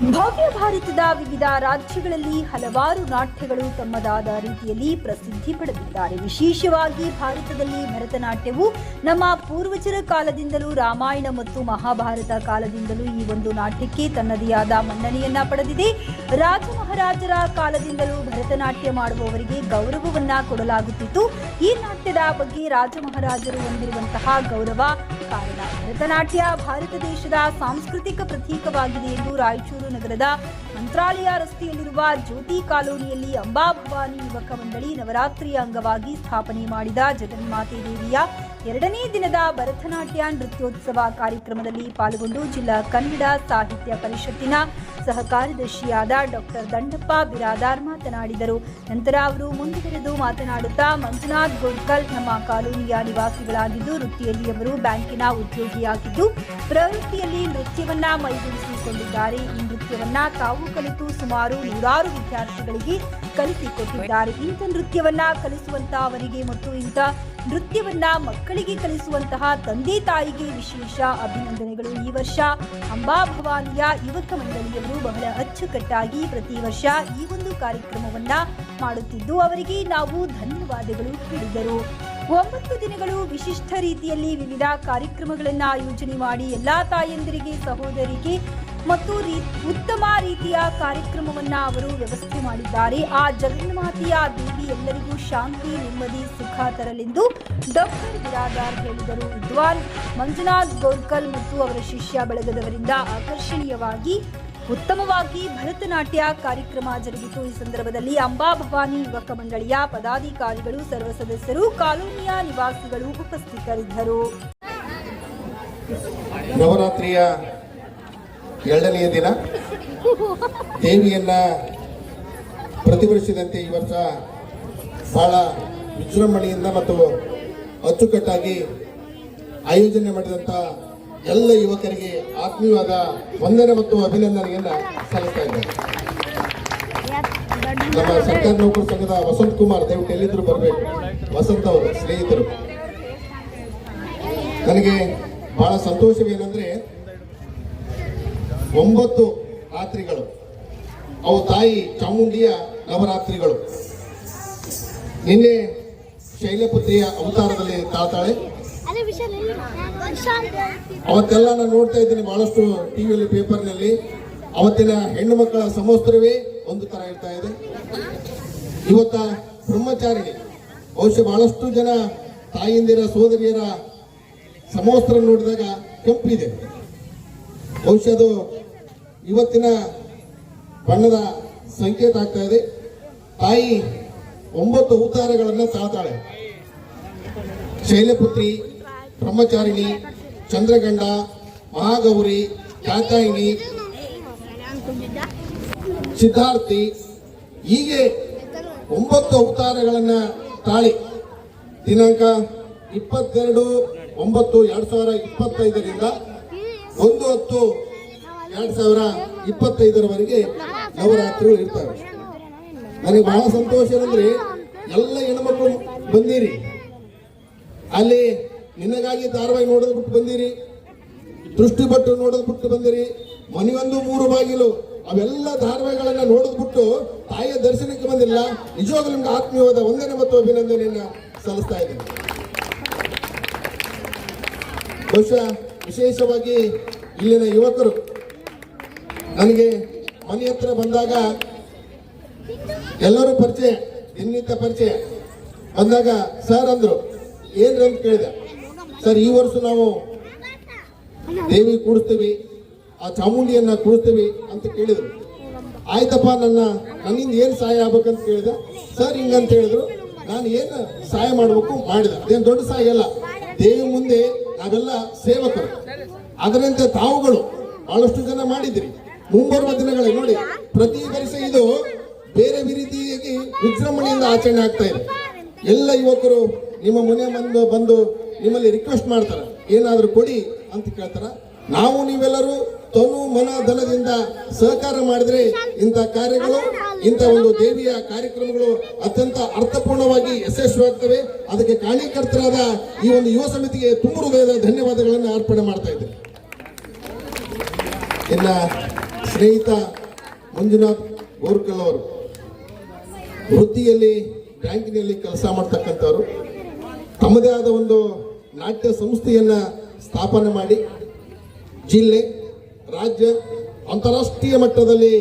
ಭವ್ಯ ಭಾರತದ ವಿವಿಧ ರಾಜ್ಯಗಳಲ್ಲಿ ಹಲವಾರು ನಾಟ್ಯಗಳು ತಮ್ಮದಾದ ರೀತಿಯಲ್ಲಿ ಪ್ರಸಿದ್ಧಿ ಪಡೆದಿದ್ದಾರೆ. ವಿಶೇಷವಾಗಿ ಭಾರತದಲ್ಲಿ ಭರತನಾಟ್ಯವು ನಮ್ಮ ಪೂರ್ವಜರ ಕಾಲದಿಂದಲೂ ರಾಮಾಯಣ ಮತ್ತು ಮಹಾಭಾರತ ಕಾಲದಿಂದಲೂ ಈ ಒಂದು ನಾಟ್ಯಕ್ಕೆ ತನ್ನದೇ ಆದ ಮನ್ನಣೆಯನ್ನ ಪಡೆದಿದೆ. ರಾಜ ಮಹಾರಾಜರ ಕಾಲದಿಂದಲೂ ಭರತನಾಟ್ಯ ಮಾಡುವವರಿಗೆ ಗೌರವವನ್ನ ಕೊಡಲಾಗುತ್ತಿತ್ತು. ಈ ನಾಟ್ಯದ ಬಗ್ಗೆ ರಾಜ ಮಹಾರಾಜರು ಹೊಂದಿರುವಂತಹ ಗೌರವ ಕಾರಣ. ಭರತನಾಟ್ಯ ಭಾರತ ದೇಶದ ಸಾಂಸ್ಕೃತಿಕ ಪ್ರತೀಕವಾಗಿದೆ ಎಂದು ರಾಯಚೂರು ನಗರದ ಮಂತ್ರಾಲಯ ರಸ್ತೆಯಲ್ಲಿರುವ ಜ್ಯೋತಿ ಕಾಲೋನಿಯಲ್ಲಿ ಅಂಬಾಭವಾನಿ ಯುವಕ ಮಂಡಳಿ ನವರಾತ್ರಿಯ ಅಂಗವಾಗಿ ಸ್ಥಾಪನೆ ಮಾಡಿದ ಜಗನ್ಮಾತೆ ದೇವಿಯ ಎರಡನೇ ದಿನದ ಭರತನಾಟ್ಯ ನೃತ್ಯೋತ್ಸವ ಕಾರ್ಯಕ್ರಮದಲ್ಲಿ ಪಾಲ್ಗೊಂಡು ಜಿಲ್ಲಾ ಕನ್ನಡ ಸಾಹಿತ್ಯ ಪರಿಷತ್ತಿನ ಸಹ ಕಾರ್ಯದರ್ಶಿಯಾದ ಡಾಕ್ಟರ್ ದಂಡಪ್ಪ ಬಿರಾದಾರ್ ಮಾತನಾಡಿದರು. ನಂತರ ಅವರು ಮುಂದುವರೆದು ಮಾತನಾಡುತ್ತಾ, ಮಂಜುನಾಥ್ ಗೋಡ್ಕಲ್ ನಮ್ಮ ಕಾಲೋನಿಯ ನಿವಾಸಿಗಳಾಗಿದ್ದು, ವೃತ್ತಿಯಲ್ಲಿ ಅವರು ಬ್ಯಾಂಕಿನ ಉದ್ಯೋಗಿಯಾಗಿದ್ದು ಪ್ರವೃತ್ತಿಯಲ್ಲಿ ನೃತ್ಯವನ್ನ ಮೈಗೂಡಿಸಿಕೊಂಡಿದ್ದಾರೆ. ನೃತ್ಯವನ್ನ ತಾವು ಕಲಿತು ಸುಮಾರು ನೂರಾರು ವಿದ್ಯಾರ್ಥಿಗಳಿಗೆ ಕಲಿಸಿಕೊಟ್ಟಿದ್ದಾರೆ. ಇಂಥ ನೃತ್ಯವನ್ನ ಕಲಿಸುವಂತ ಅವರಿಗೆ ಮತ್ತು ಇಂಥ ನೃತ್ಯವನ್ನ ಮಕ್ಕಳಿಗೆ ಕಲಿಸುವಂತಹ ತಂದೆ ತಾಯಿಗೆ ವಿಶೇಷ ಅಭಿನಂದನೆಗಳು. ಈ ವರ್ಷ ಅಂಬಾಭವಾನಿಯ ಯುವಕ ಮಂಡಳಿಯವರು ಬಹಳ ಅಚ್ಚುಕಟ್ಟಾಗಿ ಪ್ರತಿ ವರ್ಷ ಈ ಒಂದು ಕಾರ್ಯಕ್ರಮವನ್ನ ಮಾಡುತ್ತಿದ್ದು, ಅವರಿಗೆ ನಾವು ಧನ್ಯವಾದಗಳು ಹೇಳಿದರು. ಒಂಬತ್ತು ದಿನಗಳು ವಿಶಿಷ್ಟ ರೀತಿಯಲ್ಲಿ ವಿವಿಧ ಕಾರ್ಯಕ್ರಮಗಳನ್ನು ಆಯೋಜನೆ ಮಾಡಿ ಎಲ್ಲಾ ತಾಯಂದಿರಿಗೆ, ಸಹೋದರಿಗೆ ಮತ್ತು ಉತ್ತಮ ರೀತಿಯ ಕಾರ್ಯಕ್ರಮವನ್ನ ಅವರು ವ್ಯವಸ್ಥೆ ಮಾಡಿದ್ದಾರೆ. ಆ ಜಗನ್ಮಾತೆಯ ದೇವಿ ಎಲ್ಲರಿಗೂ ಶಾಂತಿ, ನೆಮ್ಮದಿ, ಸುಖ ತರಲೆಂದು ಡಾಕ್ಟರ್ ಬಿರಾದಾರ್ ಹೇಳಿದರು. ವಿದ್ವಾನ್ ಮಂಜುನಾಥ್ ಗೋರ್ಕಲ್ ಮತ್ತು ಅವರ ಶಿಷ್ಯ ಬಳಗದವರಿಂದ ಆಕರ್ಷಣೀಯವಾಗಿ ಉತ್ತಮವಾಗಿ ಭರತನಾಟ್ಯ ಕಾರ್ಯಕ್ರಮ ಜರುಗಿತು. ಈ ಸಂದರ್ಭದಲ್ಲಿ ಅಂಬಾ ಭವಾನಿ ಯುವಕ ಮಂಡಳಿಯ ಪದಾಧಿಕಾರಿಗಳು, ಸರ್ವ ಸದಸ್ಯರು, ಕಾಲೋನಿಯ ನಿವಾಸಿಗಳು ಉಪಸ್ಥಿತರಿದ್ದರು. ನವರಾತ್ರಿಯ ಎರಡನೆಯ ದಿನ ದೇವಿಯನ್ನ ಪ್ರತಿ ವರ್ಷದಂತೆ ಈ ವರ್ಷ ಬಹಳ ವಿಜೃಂಭಣೆಯಿಂದ ಮತ್ತು ಅಚ್ಚುಕಟ್ಟಾಗಿ ಆಯೋಜನೆ ಮಾಡಿದಂಥ ಎಲ್ಲ ಯುವಕರಿಗೆ ಆತ್ಮೀಯವಾದ ವಂದನೆ ಮತ್ತು ಅಭಿನಂದನೆಯನ್ನ ಸಲ್ಲಿಸ್ತಾ ಇದ್ದಾರೆ ನಮ್ಮ ಸರ್ಕಾರಿ ನೌಕರ ಸಂಘದ ವಸಂತ್ ಕುಮಾರ್ ದಯವಿಟ್ಟು ಎಲ್ಲಿದ್ರು ಬರಬೇಕು. ವಸಂತ್ ಅವರು, ಸ್ನೇಹಿತರು. ನನಗೆ ಬಹಳ ಸಂತೋಷವೇನೆಂದ್ರೆ ಒಂಬತ್ತು ರಾತ್ರಿಗಳು. ಅವು ತಾಯಿ ಚಾಮುಂಡಿಯ ನವರಾತ್ರಿಗಳು. ನಿನ್ನೆ ಶೈಲಪುತ್ರಿಯ ಅವತಾರದಲ್ಲಿ ತಾತಾಳೆ. ಅವತ್ತೆಲ್ಲ ನಾನು ನೋಡ್ತಾ ಇದ್ದೀನಿ ಬಹಳಷ್ಟು ಟಿವಿಯಲ್ಲಿ, ಪೇಪರ್ನಲ್ಲಿ. ಅವತ್ತಿನ ಹೆಣ್ಣು ಮಕ್ಕಳ ಸಮವಸ್ತ್ರವೇ ಒಂದು ತರ ಇರ್ತಾ ಇದೆ. ಇವತ್ತ ಬ್ರಹ್ಮಚಾರಿಣಿ ಬಹುಶಃ ಬಹಳಷ್ಟು ಜನ ತಾಯಿಯಂದಿರ, ಸೋದರಿಯರ ಸಮವಸ್ತ್ರ ನೋಡಿದಾಗ ಕೆಂಪಿದೆ. ಬಹುಶಃ ಇವತ್ತಿನ ಬಣ್ಣದ ಸಂಕೇತ ಆಗ್ತಾ ಇದೆ. ತಾಯಿ ಒಂಬತ್ತು ಅವತಾರಗಳನ್ನು ತಾಳ್ತಾಳೆ ಶೈಲಪುತ್ರಿ, ಬ್ರಹ್ಮಚಾರಿಣಿ, ಚಂದ್ರಗಂಡ, ಮಹಾಗೌರಿ ಕಾತಾಯಿನಿ ಸಿದ್ಧಾರ್ಥಿ ಹೀಗೆ ಒಂಬತ್ತು ಅವತಾರಗಳನ್ನ ತಾಳಿ. ದಿನಾಂಕ ಇಪ್ಪತ್ತೆರಡು ಒಂಬತ್ತು ಎರಡು ಸಾವಿರ ಇಪ್ಪತ್ತೈದರಿಂದ ಒಂದು ಹತ್ತು ಎರಡ್ ಸಾವಿರ ಇಪ್ಪತ್ತೈದರವರೆಗೆ ನವರಾತ್ರಿಗಳು ಇರ್ತವೆ. ನನಗೆ ಬಹಳ ಸಂತೋಷ ಏನಂದ್ರೆ ಎಲ್ಲ ಹೆಣ್ಮಕ್ಳು ಬಂದಿರಿ. ಅಲ್ಲಿ ನಿನಗಾಗಿ ಧಾರವಾಹಿ ನೋಡೋದು ಬಿಟ್ಟು ಬಂದಿರಿ. ದೃಷ್ಟಿ ಬಟ್ಟು ನೋಡೋದು ಬಿಟ್ಟು ಬಂದಿರಿ. ಮನೆಯೊಂದು ಮೂರು ಬಾಗಿಲು, ಅವೆಲ್ಲ ಧಾರವಾಹಿಗಳನ್ನ ನೋಡೋದು ಬಿಟ್ಟು ತಾಯಿಯ ದರ್ಶನಕ್ಕೆ ಬಂದಿಲ್ಲ. ನಿಜವಾಗ್ಲೂ ನಿಮ್ಗೆ ಆತ್ಮೀಯವಾದ ಒಂದನೇ ಮತ್ತು ಅಭಿನಂದನೆಯನ್ನ ಸಲ್ಲಿಸ್ತಾ ಇದ್ದೀನಿ. ಬಹುಶಃ ವಿಶೇಷವಾಗಿ ಇಲ್ಲಿನ ಯುವಕರು. ನನಗೆ ಮನೆ ಹತ್ರ ಬಂದಾಗ ಎಲ್ಲರೂ ಪರಿಚಯ, ದಿನನಿತ್ಯ ಪರಿಚಯ. ಬಂದಾಗ ಸರ್ ಅಂದರು, ಏನ್ರಿ ಅಂತ ಕೇಳಿದೆ. ಸರ್ ಈ ವರ್ಷ ನಾವು ದೇವಿ ಕೂಡಿಸ್ತೀವಿ, ಆ ಚಾಮುಂಡಿಯನ್ನು ಕೂಡಿಸ್ತೀವಿ ಅಂತ ಕೇಳಿದರು. ಆಯ್ತಪ್ಪ, ನನ್ನ, ನನ್ನಿಂದ ಏನು ಸಹಾಯ ಆಗ್ಬೇಕಂತ ಕೇಳಿದೆ? ಸರ್ ಹಿಂಗಂತ ಹೇಳಿದ್ರು. ನಾನು ಏನು ಸಹಾಯ ಮಾಡಬೇಕು? ಮಾಡಿದೆ. ಅದೇನು ದೊಡ್ಡ ಸಹಾಯ ಅಲ್ಲ. ದೇವಿ ಮುಂದೆ ನಾವೆಲ್ಲ ಸೇವಕರು. ಅದರಂತೆ ತಾವುಗಳು ಬಹಳಷ್ಟು ಜನ ಮಾಡಿದ್ರಿ. ಮುಂಬರುವ ದಿನಗಳಲ್ಲಿ ನೋಡಿ, ಪ್ರತಿ ವರ್ಷ ಇದು ಬೇರೆ ರೀತಿಯಾಗಿ ವಿಜೃಂಭಣೆಯಿಂದ ಆಚರಣೆ ಆಗ್ತಾ ಇದೆ. ಎಲ್ಲ ಯುವಕರು ನಿಮ್ಮ ಮನೆ ಬಂದು ಬಂದು ನಿಮ್ಮಲ್ಲಿ ರಿಕ್ವೆಸ್ಟ್ ಮಾಡ್ತಾರೆ. ಏನಾದರೂ ಕೊಡಿ ಅಂತ ಕೇಳ್ತಾರ. ನಾವು ನೀವೆಲ್ಲರೂ ತನು ಮನ ಧನದಿಂದ ಸಹಕಾರ ಮಾಡಿದ್ರೆ ಇಂಥ ಕಾರ್ಯಗಳು, ಇಂಥ ಒಂದು ದೇವಿಯ ಕಾರ್ಯಕ್ರಮಗಳು ಅತ್ಯಂತ ಅರ್ಥಪೂರ್ಣವಾಗಿ ಯಶಸ್ವಿಯಾಗ್ತವೆ. ಅದಕ್ಕೆ ಕಾರ್ಯಕರ್ತರಾದ ಈ ಒಂದು ಯುವ ಸಮಿತಿಗೆ ತುಂಬ ಹೃದಯದ ಧನ್ಯವಾದಗಳನ್ನು ಅರ್ಪಣೆ ಮಾಡ್ತಾ ಇದ್ದೇನೆ. ಇನ್ನ ಸ್ನೇಹಿತ ಮಂಜುನಾಥ್ ಗೋರ್ಕಲ್ ಅವರು ವೃತ್ತಿಯಲ್ಲಿ, ಬ್ಯಾಂಕಿನಲ್ಲಿ ಕೆಲಸ ಮಾಡ್ತಕ್ಕಂಥವ್ರು. ತಮ್ಮದೇ ಆದ ಒಂದು ನಾಟ್ಯ ಸಂಸ್ಥೆಯನ್ನ ಸ್ಥಾಪನೆ ಮಾಡಿ ಜಿಲ್ಲೆ ರಾಜ್ಯ ಅಂತಾರಾಷ್ಟ್ರೀಯ ಮಟ್ಟದಲ್ಲಿ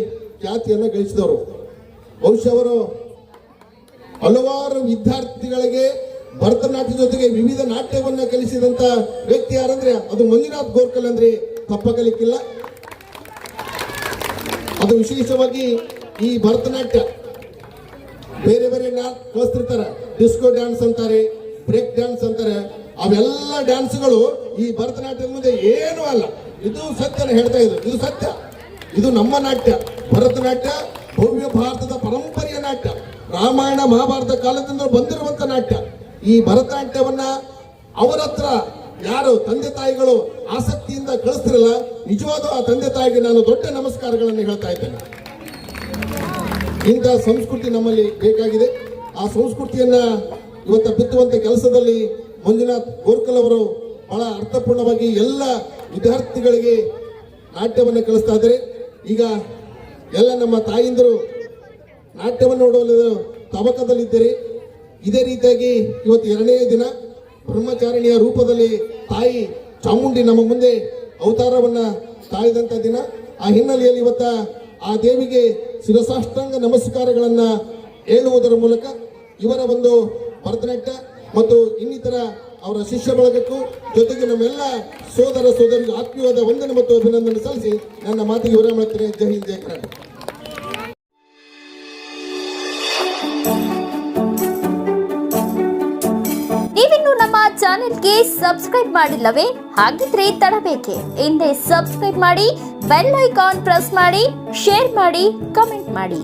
ಖ್ಯಾತಿಯನ್ನು ಗಳಿಸಿದವರು. ಬಹುಶಃ ಅವರು ಹಲವಾರು ವಿದ್ಯಾರ್ಥಿಗಳಿಗೆ ಭರತನಾಟ್ಯ ಜೊತೆಗೆ ವಿವಿಧ ನಾಟ್ಯವನ್ನು ಕಲಿಸಿದಂತ ವ್ಯಕ್ತಿ ಯಾರಂದ್ರೆ ಅದು ಮಂಜುನಾಥ್ ಗೋರ್ಕಲ್ ಅಂದ್ರೆ ತಪ್ಪಕಲಿಕ್ಕಿಲ್ಲ ಅದು ವಿಶೇಷವಾಗಿ ಈ ಭರತನಾಟ್ಯ ಬೇರೆ ಬೇರೆ ಕಲಿಸ್ತಿರ್ತಾರೆ. ಡಿಸ್ಕೋ ಡ್ಯಾನ್ಸ್ ಅಂತಾರೆ, ಬ್ರೇಕ್ ಡ್ಯಾನ್ಸ್ ಅಂತಾರೆ. ಅವೆಲ್ಲ ಡ್ಯಾನ್ಸ್ಗಳು ಈ ಭರತನಾಟ್ಯದ ಮುಂದೆ ಏನೂ ಅಲ್ಲ. ಇದು ಸತ್ಯ ಹೇಳ್ತಾ ಇದ್ರು. ಇದು ಸತ್ಯ. ಇದು ನಮ್ಮ ನಾಟ್ಯ. ಭರತನಾಟ್ಯ ಭವ್ಯ ಭಾರತದ ಪರಂಪರೆಯ ನಾಟ್ಯ. ರಾಮಾಯಣ ಮಹಾಭಾರತ ಕಾಲದಿಂದ ಬಂದಿರುವಂತ ನಾಟ್ಯ. ಈ ಭರತನಾಟ್ಯವನ್ನ ಅವರ ಹತ್ರ ಯಾರು ತಂದೆ ತಾಯಿಗಳು ಆಸಕ್ತಿಯಿಂದ ಕಳಿಸ್ತಿರಲ್ಲ, ನಿಜವಾದ ಆ ತಂದೆ ತಾಯಿಗೆ ನಾನು ದೊಡ್ಡ ನಮಸ್ಕಾರಗಳನ್ನು ಹೇಳ್ತಾ ಇದ್ದೇನೆ. ಇಂಥ ಸಂಸ್ಕೃತಿ ನಮ್ಮಲ್ಲಿ ಬೇಕಾಗಿದೆ. ಆ ಸಂಸ್ಕೃತಿಯನ್ನ ಇವತ್ತು ಬಿತ್ತುವಂತ ಕೆಲಸದಲ್ಲಿ ಮಂಜುನಾಥ್ ಗೋರ್ಕಲ್ ಅವರು ಬಹಳ ಅರ್ಥಪೂರ್ಣವಾಗಿ ಎಲ್ಲ ವಿದ್ಯಾರ್ಥಿಗಳಿಗೆ ನಾಟ್ಯವನ್ನು ಕಲಿಸ್ತಾ ಇದ್ದಾರೆ. ಈಗ ಎಲ್ಲ ನಮ್ಮ ತಾಯಿಂದರು ನಾಟ್ಯವನ್ನು ನೋಡಲು ತಬಕದಲ್ಲಿದ್ದೀರಿ. ಇದೇ ರೀತಿಯಾಗಿ ಇವತ್ತು ಎರಡನೇ ದಿನ ಬ್ರಹ್ಮಚಾರಿಣಿಯ ರೂಪದಲ್ಲಿ ತಾಯಿ ಚಾಮುಂಡಿ ನಮ್ಮ ಮುಂದೆ ಅವತಾರವನ್ನ ತಾಳಿದಂತ ದಿನ. ಆ ಹಿನ್ನೆಲೆಯಲ್ಲಿ ಇವತ್ತ ಆ ದೇವಿಗೆ ಶಿರಸಾಷ್ಟಾಂಗ ನಮಸ್ಕಾರಗಳನ್ನು ಹೇಳುವುದರ ಮೂಲಕ ಇವರ ಒಂದು ಭರತನಾಟ್ಯ ಮತ್ತು ಇನ್ನಿತರ ಅವರ ಶಿಷ್ಯ ಬಳಗಕ್ಕೂ ಜೊತೆಗೆ ನಮ್ಮೆಲ್ಲ ಸೋದರ ಸೋದರಿಗೆ ಆತ್ಮೀಯವಾದ ವಂದನೆ ಮತ್ತು ಅಭಿನಂದನೆ ಸಲ್ಲಿಸಿ ನನ್ನ ಮಾತಿಗೆ ವಿರಾಮ ಮಾಡ್ತೇನೆ ಜೈ ಹಿಂದ್, ಜೈ ಕರ್ನಾಟಕ. ನಮ್ಮ ಚಾನೆಲ್ಗೆ ಸಬ್ಸ್ಕ್ರೈಬ್ ಮಾಡಿಲ್ಲವೇ? ಹಾಗಿದ್ರೆ ತಡಬೇಕೆ. ಹಿಂದೆ ಸಬ್ಸ್ಕ್ರೈಬ್ ಮಾಡಿ, ಬೆಲ್ ಐಕಾನ್ ಪ್ರೆಸ್ ಮಾಡಿ, ಶೇರ್ ಮಾಡಿ, ಕಮೆಂಟ್ ಮಾಡಿ.